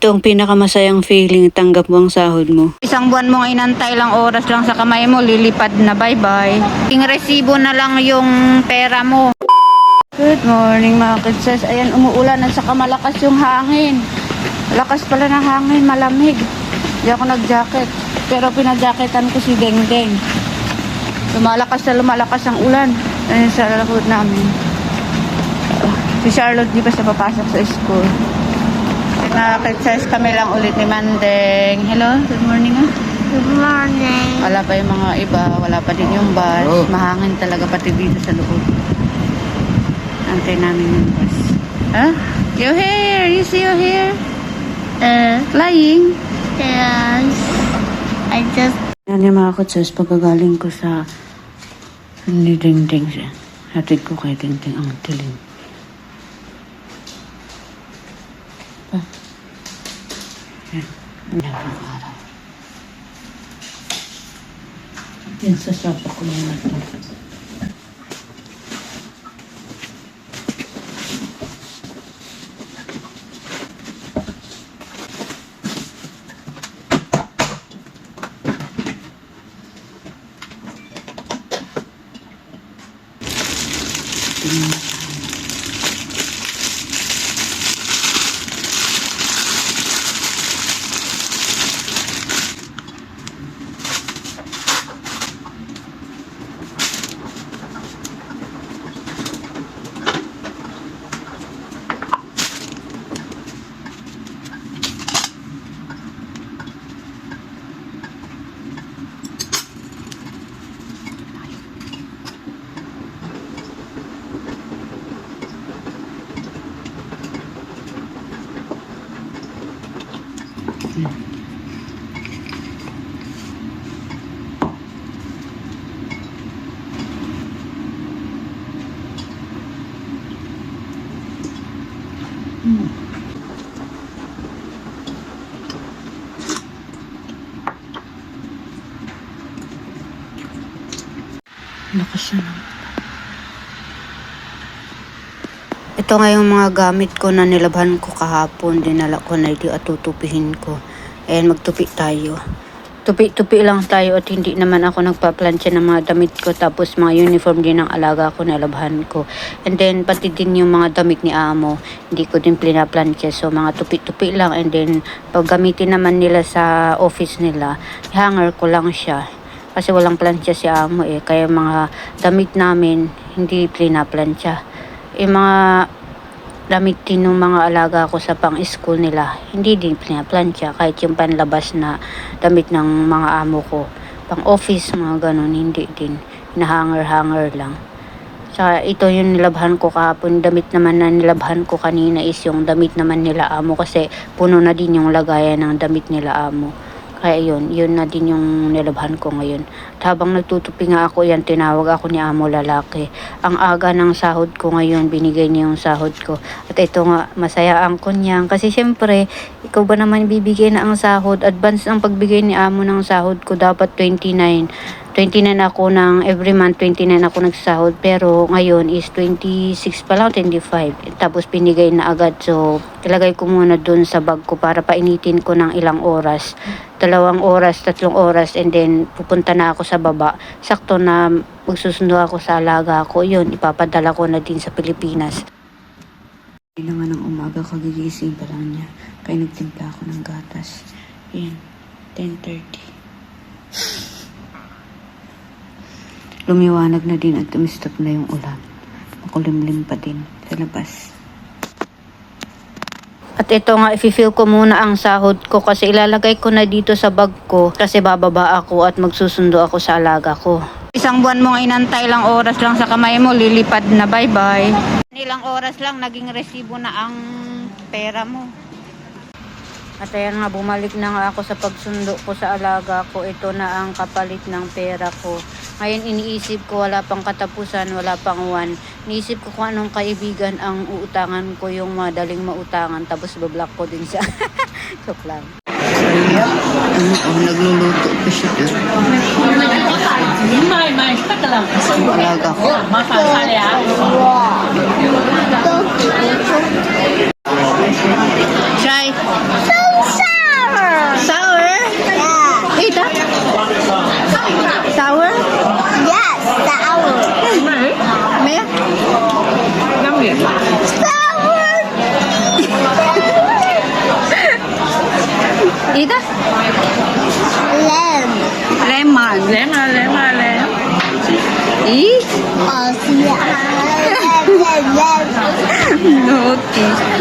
Ito ang pinakamasayang feeling, tanggap mo ang sahod mo. Isang buwan mong inantay lang oras lang sa kamay mo, lilipad na bye-bye. Yung resibo na lang yung pera mo. Good morning mga kids. Ayan, umuulan at saka malakas yung hangin. Lakas pala ng hangin, malamig. Hindi ako nag-jacket. Pero pinajacketan ko si Deng Deng. Lumalakas na lumalakas ang ulan. Ayun sa lakot namin. Si Charlotte di ba siya papasok sa school? Kids, kami lang ulit ni Mandeng. Hello, good morning ah. Good morning. Wala pa yung mga iba, wala pa din yung bus. Oh. Mahangin talaga pati dito sa loob. Antay namin yung bus. Huh? You here? You see you here? Uh, Flying? yes. I just Yan yung mga kutsas, pagkagaling ko sa ni Ding Ding siya. Hatid ko kay Ding Ding ang tiling. Ah. Yan. Yan ang araw. Yan sa sapa ko muna ito. Lakas na ng Ito nga yung mga gamit ko na nilabhan ko kahapon. Dinala ko na ito at tutupihin ko. Ayan, magtupi tayo. Tupi-tupi lang tayo at hindi naman ako nagpa-plancha ng mga damit ko. Tapos mga uniform din ng alaga ko nilabhan ko. And then, pati din yung mga damit ni Amo. Hindi ko din pinaplancha. So, mga tupi-tupi lang. And then, pag gamitin naman nila sa office nila, hanger ko lang siya kasi walang plancha si amo eh. Kaya mga damit namin, hindi pinaplansya. Yung mga damit din ng mga alaga ko sa pang-school nila, hindi din pinaplansya. Kahit yung panlabas na damit ng mga amo ko. Pang-office, mga ganun, hindi din. Hinahanger-hanger lang. Sa ito yung nilabhan ko kahapon. Damit naman na nilabhan ko kanina is yung damit naman nila amo kasi puno na din yung lagayan ng damit nila amo. Kaya yun, yun na din yung nilabhan ko ngayon. At habang nagtutupi nga ako yan, tinawag ako ni amo lalaki. Ang aga ng sahod ko ngayon, binigay niya yung sahod ko. At ito nga, masaya ang kunyang. Kasi syempre, ikaw ba naman bibigay na ang sahod? Advance ang pagbigay ni amo ng sahod ko, dapat 29. 29 ako ng every month 29 ako nagsahod pero ngayon is 26 pa lang 25 tapos pinigay na agad so ilagay ko muna dun sa bag ko para painitin ko ng ilang oras dalawang oras tatlong oras and then pupunta na ako sa baba. Sakto na magsusundo ako sa alaga ko. Yun ipapadala ko na din sa Pilipinas. Hindi naman ng umaga kagigising pa lang niya. Kaya nagtimpla ako ng gatas. Yan 10.30 Lumiwanag na din at tumistop na yung ulan. Makulimlim pa din sa labas. At ito nga, i-fill ko muna ang sahod ko kasi ilalagay ko na dito sa bag ko kasi bababa ako at magsusundo ako sa alaga ko. Isang buwan mong inantay lang oras lang sa kamay mo, lilipad na bye-bye. Ilang oras lang, naging resibo na ang pera mo. At ayan nga, bumalik na nga ako sa pagsundo ko sa alaga ko. Ito na ang kapalit ng pera ko. Ngayon iniisip ko wala pang katapusan, wala pang one. Iniisip ko kung anong kaibigan ang uutangan ko yung madaling mautangan tapos bablock ko din siya. Joke lang. Ano ko, nagluluto pa siya doon. May may, may, may, may, may, may, may, may, လဲမလဲမလဲဤအာစီယာ Okay.